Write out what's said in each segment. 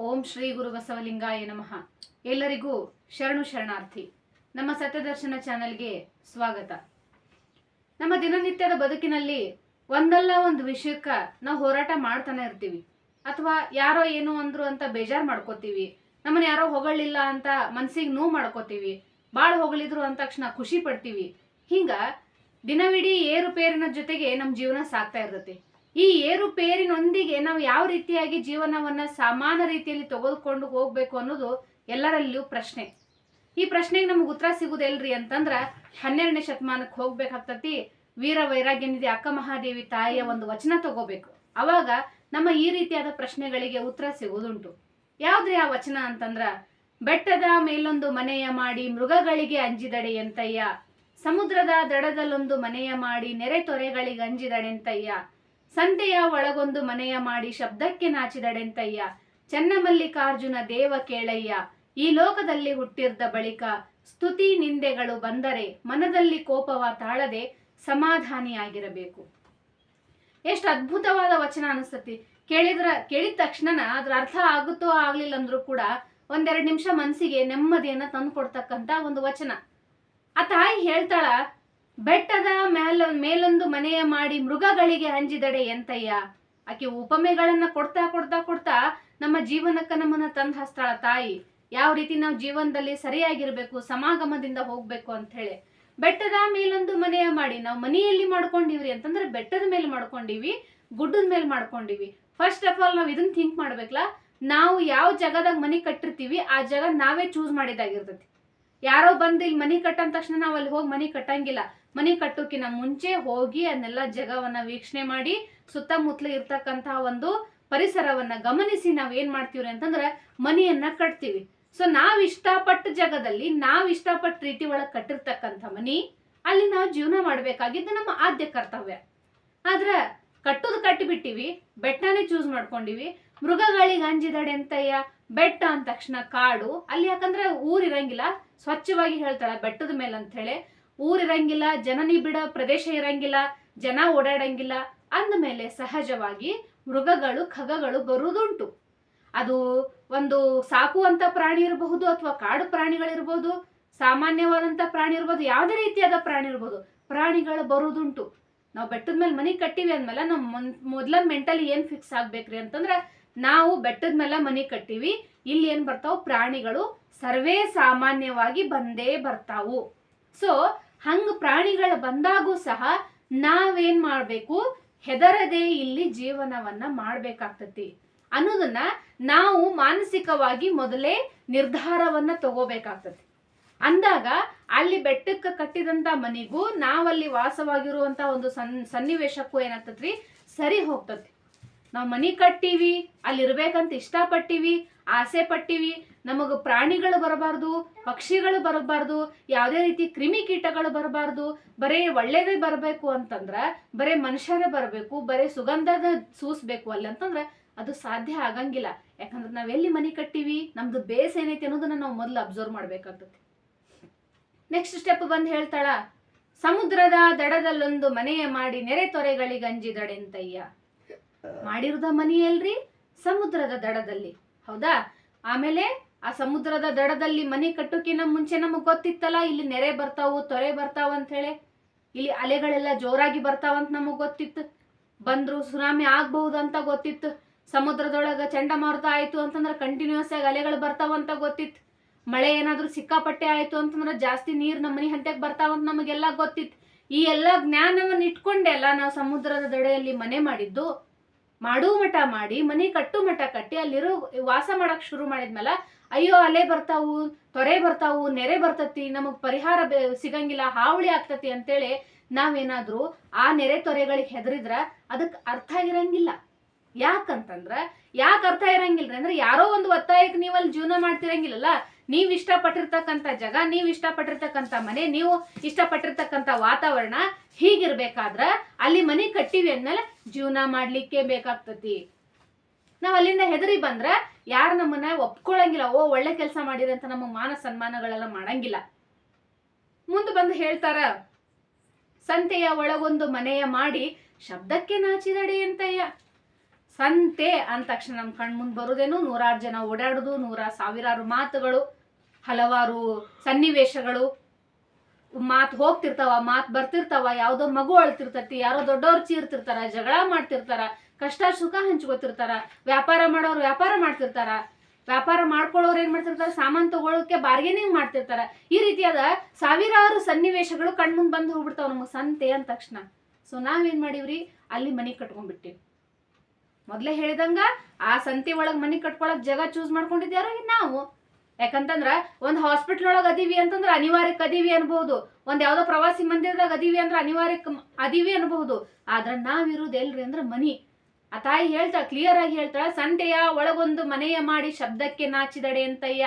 ಓಂ ಶ್ರೀ ಗುರು ಬಸವಲಿಂಗಾಯ ನಮಃ. ಎಲ್ಲರಿಗೂ ಶರಣು ಶರಣಾರ್ಥಿ. ನಮ್ಮ ಸತ್ಯದರ್ಶನ ಚಾನೆಲ್ಗೆ ಸ್ವಾಗತ. ನಮ್ಮ ದಿನನಿತ್ಯದ ಬದುಕಿನಲ್ಲಿ ಒಂದಲ್ಲ ಒಂದು ವಿಷಯಕ್ಕ ನಾವು ಹೋರಾಟ ಮಾಡ್ತಾನೆ ಇರ್ತೀವಿ. ಅಥವಾ ಯಾರೋ ಏನು ಅಂದ್ರು ಅಂತ ಬೇಜಾರ್ ಮಾಡ್ಕೋತೀವಿ. ನಮ್ಮನ್ನ ಯಾರೋ ಹೊಗಳಿಲ್ಲ ಅಂತ ಮನ್ಸಿಗೆ ನೋವು ಮಾಡ್ಕೋತೀವಿ. ಭಾಳ ಹೊಗಳಿದ್ರು ಅಂದ ತಕ್ಷಣ ಖುಷಿ ಪಡ್ತೀವಿ. ಹಿಂಗ ದಿನವಿಡೀ ಏರುಪೇರಿನ ಜೊತೆಗೆ ನಮ್ಮ ಜೀವನ ಸಾಗ್ತಾ ಇರ್ತೈತಿ. ಈ ಏರುಪೇರಿನೊಂದಿಗೆ ನಾವು ಯಾವ ರೀತಿಯಾಗಿ ಜೀವನವನ್ನ ಸಮಾನ ರೀತಿಯಲ್ಲಿ ತೆಗೆದುಕೊಂಡು ಹೋಗ್ಬೇಕು ಅನ್ನೋದು ಎಲ್ಲರಲ್ಲಿಯೂ ಪ್ರಶ್ನೆ. ಈ ಪ್ರಶ್ನೆಗೆ ನಮ್ಗೆ ಉತ್ತರ ಸಿಗುದೆಲ್ರಿ ಅಂತಂದ್ರ ಹನ್ನೆರಡನೇ ಶತಮಾನಕ್ಕೆ ಹೋಗ್ಬೇಕಾಗ್ತತಿ. ವೀರ ವೈರಾಗ್ಯನಿಧಿ ಅಕ್ಕ ಮಹಾದೇವಿ ತಾಯಿಯ ಒಂದು ವಚನ ತಗೋಬೇಕು. ಅವಾಗ ನಮ್ಮ ಈ ರೀತಿಯಾದ ಪ್ರಶ್ನೆಗಳಿಗೆ ಉತ್ತರ ಸಿಗುವುದುಂಟು. ಯಾವ್ದ್ರಿ ಆ ವಚನ ಅಂತಂದ್ರ, ಬೆಟ್ಟದ ಮೇಲೊಂದು ಮನೆಯ ಮಾಡಿ ಮೃಗಗಳಿಗೆ ಅಂಜಿದಡೆ ಎಂತಯ್ಯ. ಸಮುದ್ರದ ದಡದಲ್ಲೊಂದು ಮನೆಯ ಮಾಡಿ ನೆರೆ ತೊರೆಗಳಿಗೆ ಅಂಜಿದಡೆಂತಯ್ಯ ಸಂತೆಯ ಒಳಗೊಂದು ಮನೆಯ ಮಾಡಿ ಶಬ್ದಕ್ಕೆ ನಾಚಿದಡೆಂತಯ್ಯ. ಚನ್ನಮಲ್ಲಿಕಾರ್ಜುನ ದೇವ ಕೇಳಯ್ಯ. ಈ ಲೋಕದಲ್ಲಿ ಹುಟ್ಟಿದ್ದ ಬಳಿಕ ಸ್ತುತಿ ನಿಂದೆಗಳು ಬಂದರೆ ಮನದಲ್ಲಿ ಕೋಪವ ತಾಳದೆ ಸಮಾಧಾನಿಯಾಗಿರಬೇಕು. ಎಷ್ಟು ಅದ್ಭುತವಾದ ವಚನ ಅನಿಸ್ತತಿ. ಕೇಳಿದ್ರ, ಕೇಳಿದ ತಕ್ಷಣ ಅದ್ರ ಅರ್ಥ ಆಗುತ್ತೋ ಆಗ್ಲಿಲ್ಲ ಅಂದ್ರೂ ಕೂಡ ಒಂದೆರಡು ನಿಮಿಷ ಮನಸ್ಸಿಗೆ ನೆಮ್ಮದಿಯನ್ನ ತಂದು ಕೊಡ್ತಕ್ಕಂತ ಒಂದು ವಚನ. ಆ ತಾಯಿ ಹೇಳ್ತಾಳ ಬೆಟ್ಟದ ಮೇಲ ಮೇಲೊಂದು ಮನೆಯ ಮಾಡಿ ಮೃಗಗಳಿಗೆ ಹಂಜಿದಡೆ ಎಂತಯ್ಯ? ಆಕೆ ಉಪಮೆಗಳನ್ನ ಕೊಡ್ತಾ ಕೊಡ್ತಾ ಕೊಡ್ತಾ ನಮ್ಮ ಜೀವನಕ್ಕ ನಮ್ಮನ್ನ ತಂದು ಹಸ್ತಾಳ ತಾಯಿ. ಯಾವ ರೀತಿ ನಾವು ಜೀವನದಲ್ಲಿ ಸರಿಯಾಗಿರ್ಬೇಕು, ಸಮಾಗಮದಿಂದ ಹೋಗ್ಬೇಕು ಅಂತ ಹೇಳಿ ಬೆಟ್ಟದ ಮೇಲೊಂದು ಮನೆಯ ಮಾಡಿ ನಾವು ಮನೆಯಲ್ಲಿ ಮಾಡ್ಕೊಂಡಿವ್ರಿ ಅಂತಂದ್ರೆ ಬೆಟ್ಟದ ಮೇಲೆ ಮಾಡ್ಕೊಂಡಿವಿ, ಗುಡ್ಡದ ಮೇಲೆ ಮಾಡ್ಕೊಂಡಿವಿ. ಫಸ್ಟ್ ಆಫ್ ಆಲ್ ನಾವು ಇದನ್ನ ಥಿಂಕ್ ಮಾಡ್ಬೇಕಲ್ಲ ನಾವು ಯಾವ ಜಾಗದಾಗ ಮನೆ ಕಟ್ಟಿರ್ತೀವಿ, ಆ ಜಾಗ ನಾವೇ ಚೂಸ್ ಮಾಡಿದಾಗಿರ್ತೈತಿ ಯಾರೋ ಬಂದು ಇಲ್ಲಿ ಮನೆ ಕಟ್ಟಂದ ತಕ್ಷಣ ನಾವು ಅಲ್ಲಿ ಹೋಗಿ ಮನೆ ಕಟ್ಟಂಗಿಲ್ಲ. ಮನೆ ಕಟ್ಟೋಕಿನ ಮುಂಚೆ ಹೋಗಿ ಅದನ್ನೆಲ್ಲ ಜಗವನ್ನ ವೀಕ್ಷಣೆ ಮಾಡಿ ಸುತ್ತಮುತ್ತಲ ಇರ್ತಕ್ಕಂತಹ ಒಂದು ಪರಿಸರವನ್ನ ಗಮನಿಸಿ ನಾವ್ ಏನ್ ಮಾಡ್ತೀವ್ರಿ ಅಂತಂದ್ರೆ ಮನೆಯನ್ನ ಕಟ್ತೀವಿ. ಸೊ ನಾವ್ ಇಷ್ಟಪಟ್ಟ ಜಾಗದಲ್ಲಿ, ನಾವ್ ಇಷ್ಟಪಟ್ಟ ರೀತಿ ಒಳಗ್ ಕಟ್ಟಿರ್ತಕ್ಕಂಥ ಮನಿ, ಅಲ್ಲಿ ನಾವು ಜೀವನ ಮಾಡ್ಬೇಕಾಗಿದ್ದು ನಮ್ಮ ಆದ್ಯ ಕರ್ತವ್ಯ. ಆದ್ರ ಕಟ್ಟುದು ಕಟ್ಟಿಬಿಟ್ಟಿವಿ, ಬೆಟ್ಟನೇ ಚೂಸ್ ಮಾಡ್ಕೊಂಡಿವಿ. ಮೃಗಗಳಿಗೆ ಅಂಜಿದಡೆ ಅಂತಯ್ಯ, ಬೆಟ್ಟ ಅಂದ ತಕ್ಷಣ ಕಾಡು. ಅಲ್ಲಿ ಯಾಕಂದ್ರೆ ಊರಿರಂಗಿಲ್ಲ ಸ್ವಚ್ಛವಾಗಿ ಹೇಳ್ತಾಳ ಬೆಟ್ಟದ ಮೇಲೆ ಅಂತ ಹೇಳಿ. ಊರ್ ಜನನಿ ಬಿಡ, ಪ್ರದೇಶ ಇರಂಗಿಲ್ಲ, ಜನ ಓಡಾಡಂಗಿಲ್ಲ ಅಂದಮೇಲೆ ಸಹಜವಾಗಿ ಮೃಗಗಳು, ಖಗಗಳು ಬರುವುದುಂಟು. ಅದು ಒಂದು ಸಾಕುವಂತ ಪ್ರಾಣಿ ಇರಬಹುದು ಅಥವಾ ಕಾಡು ಪ್ರಾಣಿಗಳಿರ್ಬೋದು, ಸಾಮಾನ್ಯವಾದಂತ ಪ್ರಾಣಿ ಇರ್ಬೋದು, ಯಾವುದೇ ರೀತಿಯಾದ ಪ್ರಾಣಿ ಇರ್ಬೋದು, ಪ್ರಾಣಿಗಳು ಬರುವುದುಂಟು. ನಾವು ಬೆಟ್ಟದ ಮೇಲೆ ಮನೆ ಕಟ್ಟಿವಿ ಅಂದ್ಮೇಲೆ ಮೊನ್, ಮೊದ್ಲ ಮೆಂಟಲಿ ಏನು ಫಿಕ್ಸ್ ಆಗ್ಬೇಕ್ರಿ ಅಂತಂದ್ರೆ ನಾವು ಬೆಟ್ಟದ ಮೇಲೆ ಮನೆ ಕಟ್ಟಿವಿ, ಇಲ್ಲಿ ಏನು ಬರ್ತಾವ? ಪ್ರಾಣಿಗಳು ಸರ್ವೇ ಸಾಮಾನ್ಯವಾಗಿ ಬಂದೇ ಬರ್ತಾವು. ಸೊ ಹಂಗ ಪ್ರಾಣಿಗಳು ಬಂದಾಗೂ ಸಹ ನಾವೇನ್ ಮಾಡ್ಬೇಕು? ಹೆದರದೆ ಇಲ್ಲಿ ಜೀವನವನ್ನ ಮಾಡ್ಬೇಕಾಗ್ತತಿ. ಅನ್ನೋದನ್ನ ನಾವು ಮಾನಸಿಕವಾಗಿ ಮೊದಲೇ ನಿರ್ಧಾರವನ್ನ ತಗೋಬೇಕಾಗ್ತತಿ. ಅಂದಾಗ ಅಲ್ಲಿ ಬೆಟ್ಟಕ್ಕೆ ಕಟ್ಟಿದಂತ ಮನಿಗೂ ನಾವಲ್ಲಿ ವಾಸವಾಗಿರುವಂತ ಒಂದು ಸನ್, ಸನ್ನಿವೇಶಕ್ಕೂ ಏನಾಗ್ತತ್ರಿ? ಸರಿ ಹೋಗ್ತತಿ ನಾವು ಮನಿ ಕಟ್ಟಿವಿ ಇರ್ಬೇಕಂತ ಇಷ್ಟಪಟ್ಟಿವಿ, ಆಸೆ ಪಟ್ಟಿವಿ. ನಮಗ ಪ್ರಾಣಿಗಳು ಬರಬಾರ್ದು, ಪಕ್ಷಿಗಳು ಬರಬಾರ್ದು, ಯಾವುದೇ ರೀತಿ ಕ್ರಿಮಿ ಕೀಟಗಳು ಬರಬಾರ್ದು. ಬರೇ ಒಳ್ಳೇದೇ ಬರಬೇಕು ಅಂತಂದ್ರ, ಬರೇ ಮನುಷ್ಯರೇ ಬರಬೇಕು, ಬರೇ ಸುಗಂಧದ ಸೂಸ್ಬೇಕು ಅಲ್ಲಿ ಅಂತಂದ್ರ ಅದು ಸಾಧ್ಯ ಆಗಂಗಿಲ್ಲ. ಯಾಕಂದ್ರೆ ನಾವೆಲ್ಲಿ ಮನಿ ಕಟ್ಟಿವಿ, ನಮ್ದು ಬೇಸ್ ಏನೈತಿ ಅನ್ನೋದನ್ನ ನಾವು ಮೊದಲು ಅಬ್ಸರ್ವ್ ಮಾಡ್ಬೇಕಾಗ್ತತಿ. ನೆಕ್ಸ್ಟ್ ಸ್ಟೆಪ್ ಬಂದು ಹೇಳ್ತಾಳ, ಸಮುದ್ರದ ದಡದಲ್ಲೊಂದು ಮನೆಯ ಮಾಡಿ ನೆರೆ ತೊರೆಗಳಿಗೆ ಅಂಜಿದಡೆಂತಯ್ಯ. ಮಾಡಿರುದ ಮನಿ ಎಲ್ರಿ? ಸಮುದ್ರದ ದಡದಲ್ಲಿ. ಹೌದಾ? ಆಮೇಲೆ ಆ ಸಮುದ್ರದ ದಡದಲ್ಲಿ ಮನೆ ಕಟ್ಟೋಕಿನ ಮುಂಚೆ ನಮಗ್ ಗೊತ್ತಿತ್ತಲ್ಲ, ಇಲ್ಲಿ ನೆರೆ ಬರ್ತಾವು, ತೊರೆ ಬರ್ತಾವ ಅಂತ ಹೇಳಿ ಇಲ್ಲಿ ಅಲೆಗಳೆಲ್ಲ ಜೋರಾಗಿ ಬರ್ತಾವಂತ ನಮಗ್ ಗೊತ್ತಿತ್ತು. ಬಂದ್ರು ಸುನಾಮಿ ಅಂತ ಗೊತ್ತಿತ್ತು. ಸಮುದ್ರದೊಳಗ ಚಂಡಮಾರುತ ಆಯ್ತು ಅಂತಂದ್ರೆ ಕಂಟಿನ್ಯೂಸ್ ಆಗಿ ಅಲೆಗಳು ಬರ್ತಾವಂತ ಗೊತ್ತಿತ್ತು. ಮಳೆ ಏನಾದ್ರೂ ಸಿಕ್ಕಾಪಟ್ಟೆ ಆಯ್ತು ಅಂತಂದ್ರೆ ಜಾಸ್ತಿ ನೀರ್ ನಮ್ಮ ಮನೆ ಹಂತಕ್ಕೆ ಬರ್ತಾವಂತ ನಮಗೆಲ್ಲ ಗೊತ್ತಿತ್ತು. ಈ ಎಲ್ಲ ಜ್ಞಾನವನ್ನ ಇಟ್ಕೊಂಡೆ ಅಲ್ಲ ನಾವು ಸಮುದ್ರದ ದಡೆಯಲ್ಲಿ ಮನೆ ಮಾಡಿದ್ದು. ಮಾಡೂ ಮಠ ಮಾಡಿ, ಮನೆ ಕಟ್ಟು ಮಠ ಕಟ್ಟಿ ಅಲ್ಲಿರೋ ವಾಸ ಮಾಡಕ್ ಶುರು ಮಾಡಿದ್ಮೇಲೆ, ಅಯ್ಯೋ ಅಲೆ ಬರ್ತಾವು, ತೊರೆ ಬರ್ತಾವು, ನೆರೆ ಬರ್ತತಿ, ನಮಗ್ ಪರಿಹಾರ ಸಿಗಂಗಿಲ್ಲ, ಹಾವಳಿ ಆಗ್ತತಿ ಅಂತೇಳಿ ನಾವೇನಾದ್ರೂ ಆ ನೆರೆ ತೊರೆಗಳಿಗೆ ಹೆದರಿದ್ರ ಅದಕ್ ಅರ್ಥ ಇರಂಗಿಲ್ಲ ಯಾಕಂತಂದ್ರ, ಯಾಕೆ ಅರ್ಥ ಇರಂಗಿಲ್ರಿ? ಅಂದ್ರೆ ಯಾರೋ ಒಂದು ಒತ್ತಾಯಕ್ಕೆ ನೀವಲ್ಲಿ ಜೀವನ ಮಾಡ್ತಿರಂಗಿಲ್ಲಲ್ಲ ನೀವ್ ಇಷ್ಟಪಟ್ಟಿರ್ತಕ್ಕಂಥ ಜಾಗ, ನೀವು ಇಷ್ಟಪಟ್ಟಿರ್ತಕ್ಕಂಥ ಮನೆ, ನೀವು ಇಷ್ಟಪಟ್ಟಿರ್ತಕ್ಕಂಥ ವಾತಾವರಣ ಹೀಗಿರ್ಬೇಕಾದ್ರ ಅಲ್ಲಿ ಮನೆ ಕಟ್ಟಿವಿ ಅಂದ್ಮೇಲೆ ಜೀವನ ಮಾಡ್ಲಿಕ್ಕೆ ಬೇಕಾಗ್ತತಿ. ನಾವ್ ಅಲ್ಲಿಂದ ಹೆದರಿ ಬಂದ್ರ ಯಾರು ನಮ್ಮನ್ನ ಒಪ್ಕೊಳಂಗಿಲ್ಲ, ಓ ಒಳ್ಳೆ ಕೆಲಸ ಮಾಡಿದ್ರೆ ಅಂತ ನಮ್ಮ ಮಾನ ಸನ್ಮಾನಗಳೆಲ್ಲ ಮಾಡಂಗಿಲ್ಲ. ಮುಂದೆ ಬಂದು ಹೇಳ್ತಾರ, ಸಂತೆಯ ಒಳಗೊಂದು ಮನೆಯ ಮಾಡಿ ಶಬ್ದಕ್ಕೆ ನಾಚಿದಡಿ ಅಂತಯ್ಯ ಸಂತೆ ಅಂದ ತಕ್ಷಣ ನಮ್ಮ ಕಣ್ಮುಂದ್ ಬರೋದೇನು ನೂರಾರು ಜನ ಓಡಾಡುದು ನೂರ ಸಾವಿರಾರು ಮಾತುಗಳು. ಹಲವಾರು ಸನ್ನಿವೇಶಗಳು, ಮಾತು ಹೋಗ್ತಿರ್ತಾವ, ಮಾತು ಬರ್ತಿರ್ತಾವ, ಯಾವುದೋ ಮಗು ಅಳ್ತಿರ್ತತಿ, ಯಾರೋ ದೊಡ್ಡವ್ರು ಚೀರ್ತಿರ್ತಾರ, ಜಗಳ ಮಾಡ್ತಿರ್ತಾರ, ಕಷ್ಟ ಸುಖ ಹಂಚ್ಕೋತಿರ್ತಾರ, ವ್ಯಾಪಾರ ಮಾಡೋರು ವ್ಯಾಪಾರ ಮಾಡ್ತಿರ್ತಾರ, ವ್ಯಾಪಾರ ಮಾಡ್ಕೊಳ್ಳೋರು ಏನ್ ಮಾಡ್ತಿರ್ತಾರ, ಸಾಮಾನು ತಗೊಳ್ಳೋಕೆ ಬಾರ್ಗೇನಿಂಗ್ ಮಾಡ್ತಿರ್ತಾರ. ಈ ರೀತಿಯಾದ ಸಾವಿರಾರು ಸನ್ನಿವೇಶಗಳು ಕಣ್ಮುಂದ್ ಬಂದು ಹೋಗ್ಬಿಡ್ತಾವ ನಮಗೆ ಸಂತೆ ಅಂದ ತಕ್ಷಣ. ಸೊ ನಾವೇನ್ ಮಾಡೀವ್ರಿ? ಅಲ್ಲಿ ಮನೆ ಕಟ್ಕೊಂಡ್ಬಿಟ್ಟಿವಿ ಮೊದಲೇ ಹೇಳಿದಂಗ ಆ ಸಂತೆ ಒಳಗೆ ಮನೆ ಕಟ್ಕೊಳಕ್ ಜಾಗ ಚೂಸ್ ಮಾಡ್ಕೊಂಡಿದ್ಯಾರ ನಾವು? ಯಾಕಂತಂದ್ರ ಒಂದು ಹಾಸ್ಪಿಟ್ಲ್ ಒಳಗೆ ಅದೀವಿ ಅಂತಂದ್ರೆ ಅನಿವಾರ್ಯಕ್ಕೆ ಅದೀವಿ ಅನ್ಬಹುದು. ಒಂದು ಯಾವ್ದೋ ಪ್ರವಾಸಿ ಮಂದಿರದಾಗ ಅದೀವಿ ಅಂದ್ರೆ ಅನಿವಾರ್ಯಕ್ ಅದೀವಿ ಅನ್ಬಹುದು. ಆದ್ರ ನಾವಿರೋದು ಎಲ್ರಿ ಅಂದ್ರೆ ಮನಿ. ಆ ತಾಯಿ ಹೇಳ್ತಾಳ ಕ್ಲಿಯರ್ ಆಗಿ ಹೇಳ್ತಾಳ, ಸಂತೆಯ ಒಳಗೊಂದು ಮನೆಯ ಮಾಡಿ ಶಬ್ದಕ್ಕೆ ನಾಚಿದಡೆ ಅಂತಯ್ಯ.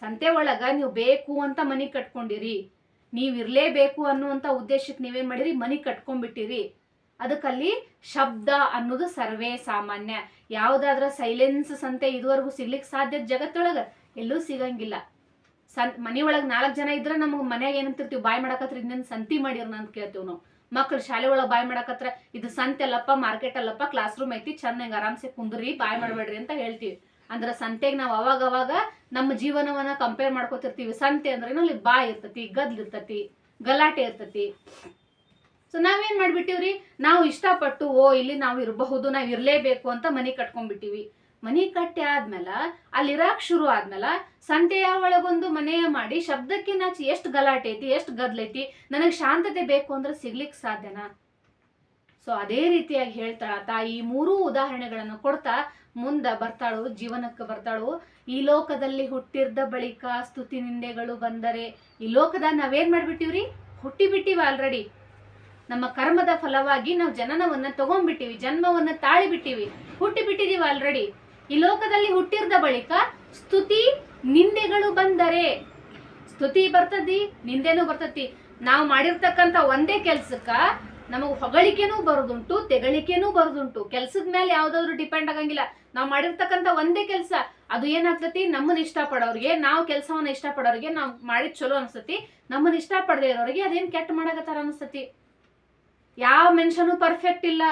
ಸಂತೆ ಒಳಗ ನೀವು ಬೇಕು ಅಂತ ಮನಿ ಕಟ್ಕೊಂಡಿರಿ. ನೀವ್ ಇರ್ಲೇಬೇಕು ಅನ್ನುವಂತ ಉದ್ದೇಶಕ್ಕೆ ನೀವೇನ್ ಮಾಡಿರಿ? ಮನಿ ಕಟ್ಕೊಂಡ್ಬಿಟ್ಟಿರಿ. ಅದಕ್ಕಲ್ಲಿ ಶಬ್ದ ಅನ್ನೋದು ಸರ್ವೇ ಸಾಮಾನ್ಯ. ಯಾವ್ದಾದ್ರ ಸೈಲೆನ್ಸ್ ಸಂತೆ ಇದುವರೆಗೂ ಸಿಗ್ಲಿಕ್ಕೆ ಸಾಧ್ಯ ಜಗತ್ತೊಳಗ? ಎಲ್ಲೂ ಸಿಗಂಗಿಲ್ಲ. ಸನ್ ಮನೆಯೊಳಗೆ ನಾಲ್ಕು ಜನ ಇದ್ರೆ ನಮಗೆ ಮನ್ಯಾಗ ಏನಂತಿರ್ತೀವಿ ಬಾಯ್ ಮಾಡಕತ್ರ ಇದನ್ನ ಸಂತಿ ಮಾಡಿರ್ನ ಅಂತ ಕೇಳ್ತೀವಿ ನಾವು. ಮಕ್ಳು ಶಾಲೆ ಒಳಗೆ ಬಾಯ್ ಮಾಡಕತ್ರ ಇದು ಸಂತೆ ಅಲ್ಲಪ್ಪ, ಮಾರ್ಕೆಟ್ ಅಲ್ಲಪ್ಪ ಕ್ಲಾಸ್ ರೂಮ್ ಐತಿ ಚೆನ್ನಾಗಿ ಆರಾಮ್ಸೆ ಕುಂದ್ರಿ, ಬಾಯ್ ಮಾಡಬೇಡ್ರಿ ಅಂತ ಹೇಳ್ತೀವಿ. ಅಂದ್ರೆ ಸಂತೆಗೆ ನಾವು ಅವಾಗ ಅವಾಗ ನಮ್ಮ ಜೀವನವನ್ನ ಕಂಪೇರ್ ಮಾಡ್ಕೋತಿರ್ತೀವಿ. ಸಂತೆ ಅಂದ್ರೆ ಅಲ್ಲಿ ಬಾಯ್ ಇರ್ತತಿ, ಗದ್ಲ್ ಇರ್ತತಿ, ಗಲಾಟೆ ಇರ್ತತಿ. ಸೊ ನಾವೇನ್ ಮಾಡ್ಬಿಟ್ಟಿವ್ರಿ? ನಾವು ಇಷ್ಟಪಟ್ಟು, ಓ, ಇಲ್ಲಿ ನಾವು ಇರಬಹುದು, ನಾವು ಇರಲೇಬೇಕು ಅಂತ ಮನೆ ಕಟ್ಕೊಂಡ್ಬಿಟ್ಟಿವಿ. ಮನಿ ಕಟ್ಟಿ ಆದ್ಮೇಲೆ ಅಲ್ಲಿರಾಕ್ ಶುರು ಆದ್ಮೇಲೆ, ಸಂತೆಯ ಒಳಗೊಂದು ಮನೆಯ ಮಾಡಿ ಶಬ್ದಕ್ಕೆ ನಾಚಿ ಎಷ್ಟು ಗಲಾಟೆ ಐತಿ ಎಷ್ಟು ಗದ್ಲೈತಿ, ನನಗೆ ಶಾಂತತೆ ಬೇಕು ಅಂದ್ರೆ ಸಿಗ್ಲಿಕ್ಕೆ ಸಾಧ್ಯನಾ? ಸೊ ಅದೇ ರೀತಿಯಾಗಿ ಹೇಳ್ತಾಳ ತಾಯಿ ಮೂರೂ ಉದಾಹರಣೆಗಳನ್ನು ಕೊಡ್ತಾ ಮುಂದ ಬರ್ತಾಳು, ಜೀವನಕ್ಕೆ ಬರ್ತಾಳು. ಈ ಲೋಕದಲ್ಲಿ ಹುಟ್ಟಿರ್ದ ಬಳಿಕ ಸ್ತುತಿ ನಿಂದೆಗಳು ಬಂದರೆ ಈ ಲೋಕದ ನಾವೇನ್ ಮಾಡ್ಬಿಟ್ಟಿವ್ರಿ? ಹುಟ್ಟಿ ಬಿಟ್ಟಿವ ಆಲ್ರೆಡಿ ನಮ್ಮ ಕರ್ಮದ ಫಲವಾಗಿ ನಾವು ಜನನವನ್ನ ತಗೊಂಡ್ಬಿಟ್ಟಿವಿ, ಜನ್ಮವನ್ನ ತಾಳಿ ಬಿಟ್ಟಿವಿ ಹುಟ್ಟಿ ಬಿಟ್ಟಿದೀವಿ ಆಲ್ರೆಡಿ ಈ ಲೋಕದಲ್ಲಿ ಹುಟ್ಟಿರ್ದ ಬಳಿಕ ಸ್ತುತಿ ನಿಂದೆಗಳು ಬಂದರೆ. ಸ್ತುತಿ ಬರ್ತದಿ, ನಿಂದೆನೂ ಬರ್ತತಿ ನಾವು ಮಾಡಿರ್ತಕ್ಕಂತ ಒಂದೇ ಕೆಲ್ಸಕ್ಕ ನಮಗ್ ಹೊಗಳಿಕೆನೂ ಬರೋದುಂಟು, ತೆಗಳಿಕೆನೂ ಬರೋದುಂಟು. ಕೆಲ್ಸದ ಮೇಲೆ ಯಾವ್ದಾದ್ರು ಡಿಪೆಂಡ್ ಆಗಂಗಿಲ್ಲ. ನಾವು ಮಾಡಿರ್ತಕ್ಕಂತ ಒಂದೇ ಕೆಲಸ, ಅದು ಏನಾಗ್ತತಿ ನಮ್ಮನ್ನ ಇಷ್ಟಪಡೋರಿಗೆ, ನಾವು ಕೆಲಸವನ್ನ ಇಷ್ಟಪಡೋರಿಗೆ ನಾವು ಮಾಡಿದ್ ಚಲೋ ಅನ್ಸತಿ ನಮ್ಮನ್ನ ಇಷ್ಟಪಡದೆ ಇರೋರಿಗೆ ಅದೇನ್ ಕೆಟ್ಟ ಮಾಡಕತ್ತಾರ ಅನ್ಸತಿ ಯಾವ ಮನುಷ್ಯನೂ ಪರ್ಫೆಕ್ಟ್ ಇಲ್ಲ.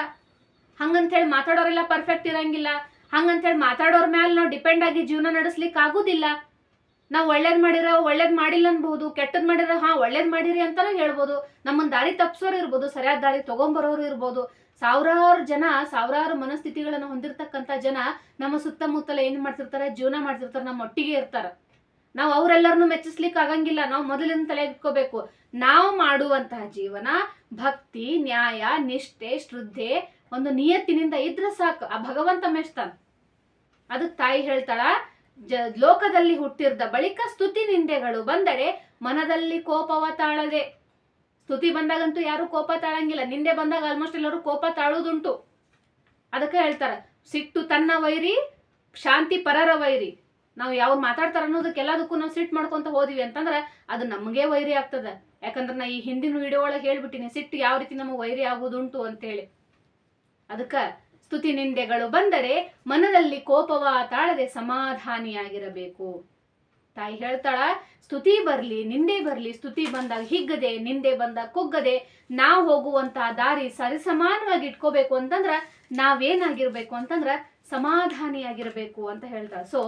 ಹಂಗಂತೇಳಿ ಮಾತಾಡೋರೆಲ್ಲ ಪರ್ಫೆಕ್ಟ್ ಇರಂಗಿಲ್ಲ. ಹಂಗಂತೇಳಿ ಮಾತಾಡೋರ್ ಮೇಲೆ ನಾವು ಡಿಪೆಂಡ್ ಆಗಿ ಜೀವನ ನಡೆಸ್ಲಿಕ್ಕೆ ಆಗೋದಿಲ್ಲ. ನಾವು ಒಳ್ಳೇದ್ ಮಾಡಿರೋ, ಒಳ್ಳೇದ್ ಮಾಡಿಲ್ಲ ಅನ್ಬೋದು ಕೆಟ್ಟದ್ ಮಾಡಿರೋ, ಹಾ, ಒಳ್ಳೇದು ಮಾಡಿರಿ ಅಂತಾನು ಹೇಳ್ಬೋದು. ನಮ್ಮನ್ನ ದಾರಿ ತಪ್ಸೋರು ಇರ್ಬೋದು, ಸರಿಯಾದ ದಾರಿ ತಗೊಂಬರೋರು ಇರ್ಬೋದು. ಸಾವಿರಾರು ಜನ, ಸಾವಿರಾರು ಮನಸ್ಥಿತಿಗಳನ್ನು ಹೊಂದಿರತಕ್ಕಂತ ಜನ ನಮ್ಮ ಸುತ್ತಮುತ್ತಲ ಏನ್ ಮಾಡ್ತಿರ್ತಾರೆ? ಜೀವನ ಮಾಡ್ತಿರ್ತಾರೆ, ನಮ್ಮ ಒಟ್ಟಿಗೆ ಇರ್ತಾರ. ನಾವು ಅವರೆಲ್ಲರನ್ನು ಮೆಚ್ಚಿಸ್ಲಿಕ್ಕೆ ಆಗಂಗಿಲ್ಲ. ನಾವು ಮೊದಲಿನ ತಲೆ ಇಟ್ಕೋಬೇಕು ನಾವು ಮಾಡುವಂತಹ ಜೀವನ ಭಕ್ತಿ, ನ್ಯಾಯ, ನಿಷ್ಠೆ, ಶ್ರದ್ಧೆ ಒಂದು ನಿಯತ್ತಿನಿಂದ ಇದ್ರೆ ಸಾಕು. ಆ ಭಗವಂತ ಮೆಚ್ತಾನ ಅದಕ್ಕೆ ತಾಯಿ ಹೇಳ್ತಾಳ, ಜ, ಲೋಕದಲ್ಲಿ ಹುಟ್ಟಿರ್ದ ಬಳಿಕ ಸ್ತುತಿ ನಿಂದೆಗಳು ಬಂದರೆ ಮನದಲ್ಲಿ ಕೋಪವ ತಾಳದೆ. ಸ್ತುತಿ ಬಂದಾಗಂತೂ ಯಾರು ಕೋಪ ತಾಳಂಗಿಲ್ಲ. ನಿಂದೆ ಬಂದಾಗ ಆಲ್ಮೋಸ್ಟ್ ಎಲ್ಲರೂ ಕೋಪ ತಾಳೋದುಂಟು. ಅದಕ್ಕೆ ಹೇಳ್ತಾರ, ಸಿಟ್ಟು ತನ್ನ ವೈರಿ, ಶಾಂತಿ ಪರರ ವೈರಿ. ನಾವು ಯಾವ ಮಾತಾಡ್ತಾರ ಅನ್ನೋದಕ್ಕೆ ಎಲ್ಲದಕ್ಕೂ ನಾವು ಸಿಟ್ಟು ಮಾಡ್ಕೊಂತ ಹೋದಿವಿ ಅಂತಂದ್ರೆ ಅದು ನಮಗೆ ವೈರಿ ಆಗ್ತದ. ಯಾಕಂದ್ರೆ ನಾ ಈ ಹಿಂದಿನ ವಿಡಿಯೋ ಒಳಗೆ ಹೇಳ್ಬಿಟ್ಟಿನಿ, ಸಿಟ್ಟು ಯಾವ ರೀತಿ ನಮಗೆ ವೈರಿ ಆಗುದುಂಟು ಅಂತೇಳಿ. ಅದಕ್ಕ ಸ್ತುತಿ ನಿಂದೆಗಳು ಬಂದರೆ ಮನದಲ್ಲಿ ಕೋಪವ ತಾಳದೆ ಸಮಾಧಾನಿಯಾಗಿರಬೇಕು. ತಾಯಿ ಹೇಳ್ತಾಳ, ಸ್ತುತಿ ಬರ್ಲಿ, ನಿಂದೆ ಬರ್ಲಿ, ಸ್ತುತಿ ಬಂದಾಗ ಹಿಗ್ಗದೆ, ನಿಂದೆ ಬಂದಾಗ ಕುಗ್ಗದೆ, ನಾವು ಹೋಗುವಂತಹ ದಾರಿ ಸರಿಸಮಾನವಾಗಿ ಇಟ್ಕೋಬೇಕು ಅಂತಂದ್ರ ನಾವೇನಾಗಿರ್ಬೇಕು ಅಂತಂದ್ರ ಸಮಾಧಾನಿಯಾಗಿರ್ಬೇಕು ಅಂತ ಹೇಳ್ತಾಳ. ಸೊ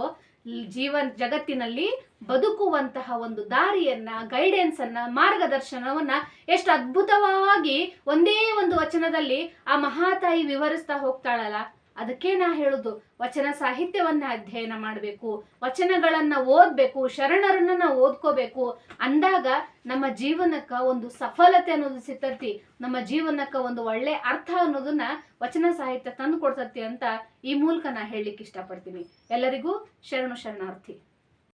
ಜೀವನ್ ಜಗತ್ತಿನಲ್ಲಿ ಬದುಕುವಂತಹ ಒಂದು ದಾರಿಯನ್ನ ಗೈಡೆನ್ಸ್ ಅನ್ನ ಮಾರ್ಗದರ್ಶನವನ್ನ ಎಷ್ಟು ಅದ್ಭುತವಾಗಿ ಒಂದೇ ಒಂದು ವಚನದಲ್ಲಿ ಆ ಮಹಾತಾಯಿ ವಿವರಿಸ್ತಾ ಹೋಗ್ತಾಳಲ್ಲ. ಅದಕ್ಕೆ ನಾ ಹೇಳುದು, ವಚನ ಸಾಹಿತ್ಯವನ್ನ ಅಧ್ಯಯನ ಮಾಡಬೇಕು, ವಚನಗಳನ್ನ ಓದ್ಬೇಕು, ಶರಣರನ್ನ ನಾವು ಓದ್ಕೋಬೇಕು. ಅಂದಾಗ ನಮ್ಮ ಜೀವನಕ್ಕ ಒಂದು ಸಫಲತೆ ಅನ್ನೋದು ಸಿಗ್ತತಿ, ನಮ್ಮ ಜೀವನಕ್ಕ ಒಂದು ಒಳ್ಳೆ ಅರ್ಥ ಅನ್ನೋದನ್ನ ವಚನ ಸಾಹಿತ್ಯ ತಂದು ಕೊಡ್ತತಿ ಅಂತ ಈ ಮೂಲಕ ನಾ ಹೇಳಲಿಕ್ಕೆ ಇಷ್ಟಪಡ್ತೀನಿ. ಎಲ್ಲರಿಗೂ ಶರಣು ಶರಣಾರ್ಥಿ.